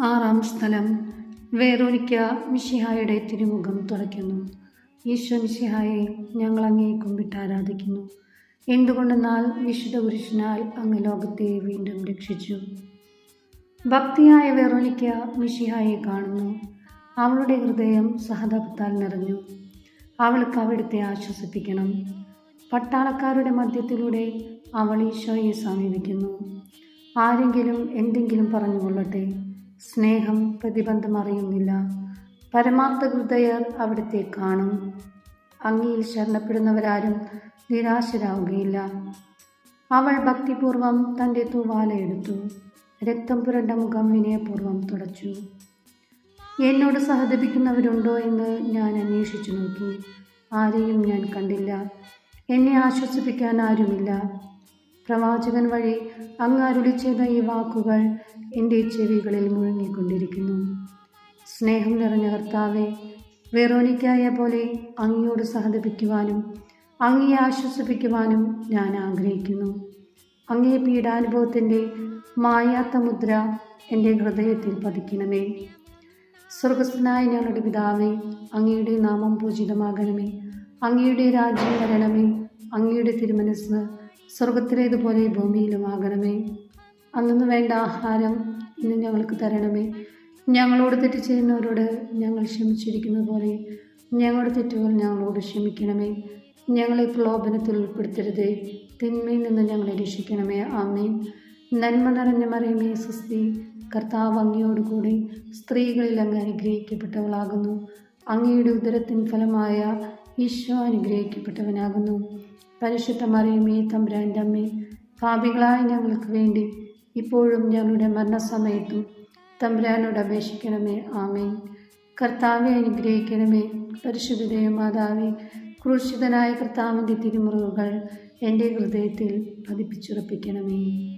ആറാം സ്ഥലം. വേറൊരിക്ക മിഷിഹായുടെ തിരുമുഖം തുറയ്ക്കുന്നു ഈശോ മിഷിഹായെ ഞങ്ങൾ അങ്ങേ കുമ്പിട്ട് ആരാധിക്കുന്നു എന്തുകൊണ്ടെന്നാൽ വിശുദ്ധ പുരുഷനാൽ അങ്ങ് ലോകത്തെ വീണ്ടും രക്ഷിച്ചു. ഭക്തിയായ വെറോനിക്ക മിഷിഹായെ കാണുന്നു. അവളുടെ ഹൃദയം സഹതാപത്താൽ നിറഞ്ഞു. അവൾക്ക് അവിടുത്തെ ആശ്വസിപ്പിക്കണം. പട്ടാളക്കാരുടെ മധ്യത്തിലൂടെ അവൾ ഈശോയെ സമീപിക്കുന്നു. ആരെങ്കിലും എന്തെങ്കിലും പറഞ്ഞുകൊള്ളട്ടെ. സ്നേഹം പ്രതിബന്ധം അറിയുന്നില്ല പരമാർത്ഥ ഹൃദയർ അവിടുത്തെ കാണും. അങ്ങിയിൽ ശരണപ്പെടുന്നവരാരും നിരാശരാകുകയില്ല അവൾ ഭക്തിപൂർവം തന്റെ തൂവാല എടുത്തു. രക്തം പുരണ്ട മുഖം വിനയപൂർവം തുടച്ചു. എന്നോട് സഹതപിക്കുന്നവരുണ്ടോ എന്ന് ഞാൻ അന്വേഷിച്ചു നോക്കി. ആരെയും ഞാൻ കണ്ടില്ല. എന്നെ ആശ്വസിപ്പിക്കാൻ ആരുമില്ല. പ്രവാചകൻ വഴി അങ്ങ് ചെയ്ത ഈ വാക്കുകൾ എന്റെ ചെവികളിൽ മുഴങ്ങിക്കൊണ്ടിരിക്കുന്നു. സ്നേഹം നിറഞ്ഞ കർത്താവെ വെറോനിക്കായ പോലെ അങ്ങയോട് സഹതപിക്കുവാനും അങ്ങയെ ആശ്വസിപ്പിക്കുവാനും ഞാൻ ആഗ്രഹിക്കുന്നു. അങ്ങേ പീഡാനുഭവത്തിന്റെ മായാത്ത മുദ്ര എന്റെ ഹൃദയത്തിൽ പതിക്കണമേ. സ്വർഗസ്ഥനായ ഞങ്ങളുടെ പിതാവേ അങ്ങയുടെ നാമം പൂജിതമാകണമേ. അങ്ങയുടെ രാജ്യം വരണമേ. അങ്ങയുടെ തിരുമനസ് സ്വർഗത്തിലേതുപോലെ ഭൂമിയിലും ആകണമേ. അന്നു വേണ്ട ആഹാരം ഇന്ന് ഞങ്ങൾക്ക് തരണമേ. ഞങ്ങളോട് തെറ്റ് ചെയ്യുന്നവരോട് ഞങ്ങൾ ക്ഷമിച്ചിരിക്കുന്ന പോലെ ഞങ്ങളുടെ തെറ്റുകൾ ഞങ്ങളോട് ക്ഷമിക്കണമേ. ഞങ്ങളെ പ്രലോഭനത്തിൽ ഉൾപ്പെടുത്തരുതേ. തിന്മയിൽ നിന്ന് ഞങ്ങളെ രക്ഷിക്കണമേ. ആമേൻ. നന്മ നിറഞ്ഞ മറിയമേ സുസ്തി കർത്താവ് അങ്ങയോടുകൂടി സ്ത്രീകളിൽ അങ്ങ് അനുഗ്രഹിക്കപ്പെട്ടവളാകുന്നു. അങ്ങയുടെ ഉദരത്തിൻ ഫലമായ ഈശോ അനുഗ്രഹിക്കപ്പെട്ടവനാകുന്നു. പരിശുദ്ധ മറിയമേ തമ്പുരാന്റെ അമ്മേ ഭാവികളായ ഞങ്ങൾക്ക് വേണ്ടി ഇപ്പോഴും ഞങ്ങളുടെ മരണസമയത്തും തമ്പുരാനോട് അപേക്ഷിക്കണമേ. ആമേൻ. കർത്താവെ അനുഗ്രഹിക്കണമേ. പരിശുദ്ധയും മാതാവി ക്രൂശിതനായ കർത്താവിന്റെ തിരുമുറിവുകൾ എന്റെ ഹൃദയത്തിൽ പതിപ്പിച്ചുറപ്പിക്കണമേ.